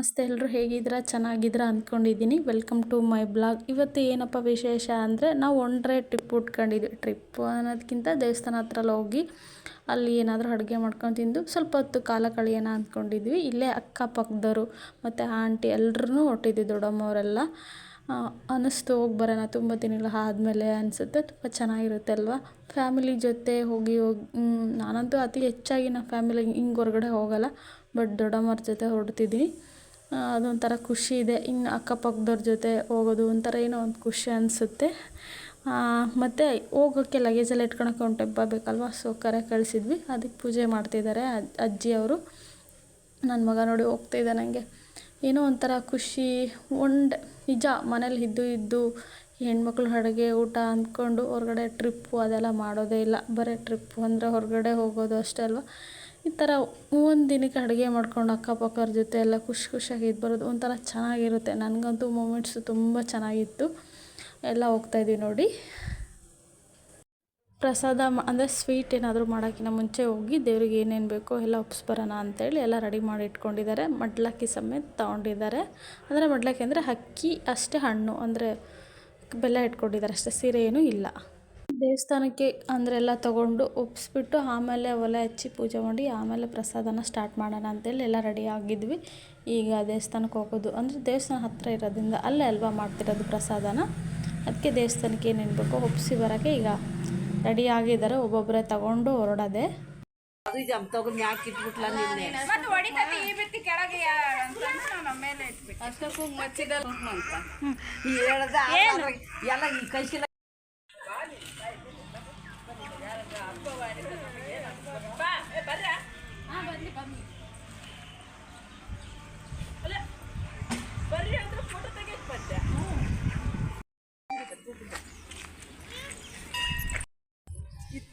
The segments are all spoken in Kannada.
ನಮಸ್ತೆ ಎಲ್ಲರೂ ಹೇಗಿದ್ದೀರಾ? ಚೆನ್ನಾಗಿದ್ದೀರಾ ಅಂದ್ಕೊಂಡಿದ್ದೀನಿ. ವೆಲ್ಕಮ್ ಟು ಮೈ ಬ್ಲಾಗ್ ಇವತ್ತು ಏನಪ್ಪ ವಿಶೇಷ ಅಂದರೆ ನಾವು ಒಂಡ್ರೆ ಟ್ರಿಪ್ ಉಟ್ಕೊಂಡಿದ್ವಿ. ಟ್ರಿಪ್ ಅನ್ನೋದಕ್ಕಿಂತ ದೇವಸ್ಥಾನ ಹತ್ರ ಹೋಗಿ ಅಲ್ಲಿ ಏನಾದರೂ ಅಡುಗೆ ಮಾಡ್ಕೊಂಡು ತಿಂದು ಸ್ವಲ್ಪ ಹೊತ್ತು ಕಾಲ ಕಳೆಯೋಣ ಅಂದ್ಕೊಂಡಿದ್ವಿ. ಇಲ್ಲೇ ಅಕ್ಕಪಕ್ಕದವರು ಮತ್ತು ಆಂಟಿ ಎಲ್ಲರೂ ಹೊಟ್ಟಿದ್ವಿ ದೊಡ್ಡಮ್ಮವರೆಲ್ಲ. ಅನ್ನಿಸ್ತು ಹೋಗಿ ಬರೋಣ, ತುಂಬ ದಿನಗಳು ಆದಮೇಲೆ ಅನಿಸುತ್ತೆ. ತುಂಬ ಚೆನ್ನಾಗಿರುತ್ತೆ ಅಲ್ವಾ? ಫ್ಯಾಮಿಲಿ ಜೊತೆ ಹೋಗಿ ಹೋಗಿ ನಾನಂತೂ ಅತಿ ಹೆಚ್ಚಾಗಿ ನಮ್ಮ ಫ್ಯಾಮಿಲಿ ಹಿಂಗೆ ಹೊರಗಡೆ ಹೋಗಲ್ಲ. ಬಟ್ ದೊಡ್ಡಮ್ಮವ್ರ ಜೊತೆ ಹೊರಡ್ತಿದ್ದೀನಿ. ಅದೊಂಥರ ಖುಷಿ ಇದೆ. ಇನ್ನು ಅಕ್ಕಪಕ್ಕದವ್ರ ಜೊತೆ ಹೋಗೋದು ಒಂಥರ ಏನೋ ಒಂದು ಖುಷಿ ಅನಿಸುತ್ತೆ. ಮತ್ತು ಹೋಗೋಕ್ಕೆ ಲಗೇಜೆಲ್ಲ ಇಟ್ಕೊಳಕ್ಕೆ ಒಂದು ಟೆಂಪ ಬೇಕಲ್ವ? ಸೊ, ಕರೆ ಕಳಿಸಿದ್ವಿ. ಅದಕ್ಕೆ ಪೂಜೆ ಮಾಡ್ತಿದ್ದಾರೆ ಅಜ್ಜಿ ಅವರು ನನ್ನ ಮಗ ನೋಡಿ ಹೋಗ್ತಾಯಿದ್ದ ನನಗೆ ಏನೋ ಒಂಥರ ಖುಷಿ, ಒಂಡ್ ನಿಜ ಮನೇಲಿ ಇದ್ದು ಇದ್ದು ಹೆಣ್ಮಕ್ಳು ಅಡುಗೆ ಊಟ ಅಂದ್ಕೊಂಡು ಹೊರಗಡೆ ಟ್ರಿಪ್ಪು ಅದೆಲ್ಲ ಮಾಡೋದೇ ಇಲ್ಲ. ಬರೀ ಟ್ರಿಪ್ಪು ಅಂದರೆ ಹೊರಗಡೆ ಹೋಗೋದು ಅಷ್ಟೇ ಅಲ್ವಾ? ಈ ಥರ ಒಂದು ದಿನಕ್ಕೆ ಅಡುಗೆ ಮಾಡ್ಕೊಂಡು ಅಕ್ಕಪಕ್ಕವ್ರ ಜೊತೆ ಎಲ್ಲ ಖುಷಿ ಖುಷಿಯಾಗಿ ಇದು ಬರೋದು ಒಂಥರ ಚೆನ್ನಾಗಿರುತ್ತೆ. ನನಗಂತೂ ಮೂಮೆಂಟ್ಸು ತುಂಬ ಚೆನ್ನಾಗಿತ್ತು. ಎಲ್ಲ ಹೋಗ್ತಾಯಿದ್ವಿ ನೋಡಿ. ಪ್ರಸಾದ ಅಂದರೆ ಸ್ವೀಟ್ ಏನಾದರೂ ಮಾಡೋಕ್ಕಿಂತ ಮುಂಚೆ ಹೋಗಿ ದೇವ್ರಿಗೆ ಏನೇನು ಬೇಕೋ ಎಲ್ಲ ಒಪ್ಸ್ಬರೋಣ ಅಂತೇಳಿ ಎಲ್ಲ ರೆಡಿ ಮಾಡಿ ಇಟ್ಕೊಂಡಿದ್ದಾರೆ. ಮಡ್ಲಕ್ಕಿ ಸಮೇತ ತೊಗೊಂಡಿದ್ದಾರೆ. ಅಂದರೆ ಮಡ್ಲಕ್ಕಿ ಅಂದರೆ ಅಕ್ಕಿ ಅಷ್ಟೇ ಹಣ್ಣು, ಅಂದರೆ ಬೆಲ್ಲ ಇಟ್ಕೊಂಡಿದ್ದಾರೆ ಅಷ್ಟೇ, ಸೀರೆ ಏನೂ ಇಲ್ಲ. ದೇವಸ್ಥಾನಕ್ಕೆ ಅಂದರೆ ಎಲ್ಲ ತೊಗೊಂಡು ಒಪ್ಪಿಸ್ಬಿಟ್ಟು ಆಮೇಲೆ ಒಲೆ ಹಚ್ಚಿ ಪೂಜೆ ಮಾಡಿ ಆಮೇಲೆ ಪ್ರಸಾದನ ಸ್ಟಾರ್ಟ್ ಮಾಡೋಣ ಅಂತೇಳಿ ಎಲ್ಲ ರೆಡಿ ಆಗಿದ್ವಿ. ಈಗ ದೇವಸ್ಥಾನಕ್ಕೆ ಹೋಗೋದು ಅಂದರೆ ದೇವಸ್ಥಾನ ಹತ್ತಿರ ಇರೋದ್ರಿಂದ ಅಲ್ಲೇ ಅಲ್ವಾ ಮಾಡ್ತಿರೋದು ಪ್ರಸಾದನ? ಅದಕ್ಕೆ ದೇವಸ್ಥಾನಕ್ಕೆ ಏನೇನು ಬೇಕೋ ಒಪ್ಪಿಸಿ ಬರೋಕ್ಕೆ ಈಗ ರೆಡಿ ಆಗಿದ್ದಾರೆ. ಒಬ್ಬೊಬ್ಬರೇ ತಗೊಂಡು ಹೊರಡೋದೆ. ಎಲ್ಲ ಈ ತಗೊಂಡು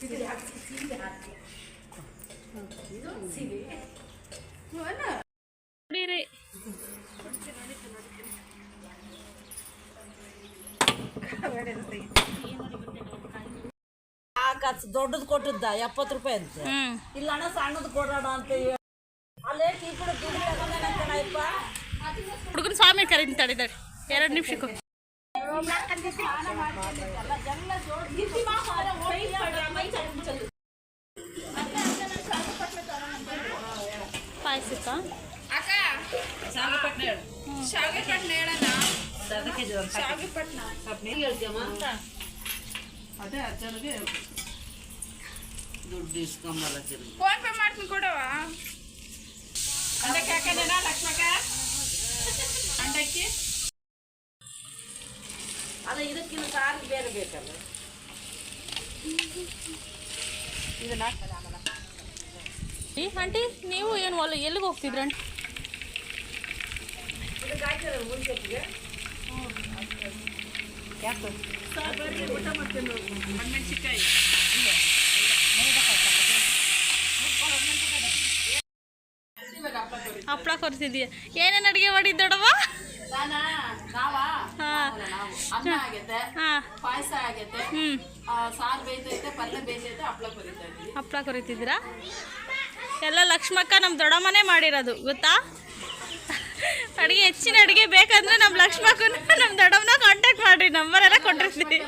Sini hati. Sini hati. Sini. Mana? ದೊಡ್ಡದು ಕೊಟ್ಟಿದ್ದ ಎಪ್ಪತ್ತು ರೂಪಾಯಿ ಅಂತ. ಇಲ್ಲ ಅಣ್ಣ ಸಣ್ಣದು ಕೊಡೋಣ ಅಂತ ಅಲ್ಲೇ ಟೀ ಕೂಡ ಹುಡುಗನ ಸ್ವಾಮಿ ಕರೀತೀನಿ ತಡಿದಾರೆ ಎರಡು ನಿಮಿಷಕ್ಕೂ. ಪಾಯಸಕ್ಕ? ಅಕ್ಕ ಶಾವಿಗೆ ಪಟ್ನ ಹೇಳಣ್ಣ ಶಾವಿಗೆ ಪಟ್ನ ಅದೇ ಅಜ್ಜನಿಗೆ ದುಡ್ಡು ಇಸ್ಕೊಂಬಲ್ಲ ತಿರುಗಿ ಫೋನ್ ಪೇ ಮಾಡ್ತೀನಿ ಕೊಡವ ಅಂಡಕ್ಕೆ ಹಾಕನೇನ ಲಕ್ಷ್ಮಕ್ಕ ಅಂಡಕ್ಕಿ ಅಲ್ಲ ಇದಕ್ಕಿಂತ ಸಾರಿಗೆ ಬೇರೆ ಬೇಕಲ್ಲ ಈ ಆಂಟಿ ನೀವು ಏನು ಒಲ್ಲ ಎಲ್ಲಿಗೆ ಹೋಗ್ತಿದ್ರ ಹಪ್ಳ ಕೊರ್ತಿದೀಯ ಏನೇನು ಅಡುಗೆ ಮಾಡಿದ್ದು ದೊಡ್ಡವ ನಾನ ನಾವ? ಹಾಂ. ನಾವು. ಅನ್ನ ಆಗೈತೆ ಹಾಂ. ಪಾಯಸ ಆಗೈತೆ ಹ್ಞೂ ಆ, ಸಾರು ಬೇಯ್ತೈತೆ ಪಲ್ಯ ಬೇಯ್ತೈತೆ ಹಪ್ಳ ಕೊರಿತಾ ಇದ್ವಿ. ಹಪ್ಳ ಕೊರಿತಿದ್ದೀರಾ? ಎಲ್ಲ ಲಕ್ಷ್ಮಕ್ಕ ನಮ್ಮ ದೊಡ್ಡಮ್ಮನೇ ಮಾಡಿರೋದು ಗೊತ್ತಾ? ಅಡುಗೆ ಹೆಚ್ಚಿನ ಅಡುಗೆ ಬೇಕಂದ್ರೆ ನಮ್ಮ ಲಕ್ಷ್ಮಕ್ಕನ ನಮ್ಮ ದೊಡ್ಡವನ ಕಾಂಟ್ಯಾಕ್ಟ್ ಮಾಡಿರಿ. ನಂಬರ್ ಎಲ್ಲ ಕೊಟ್ಟಿರ್ತೀವಿ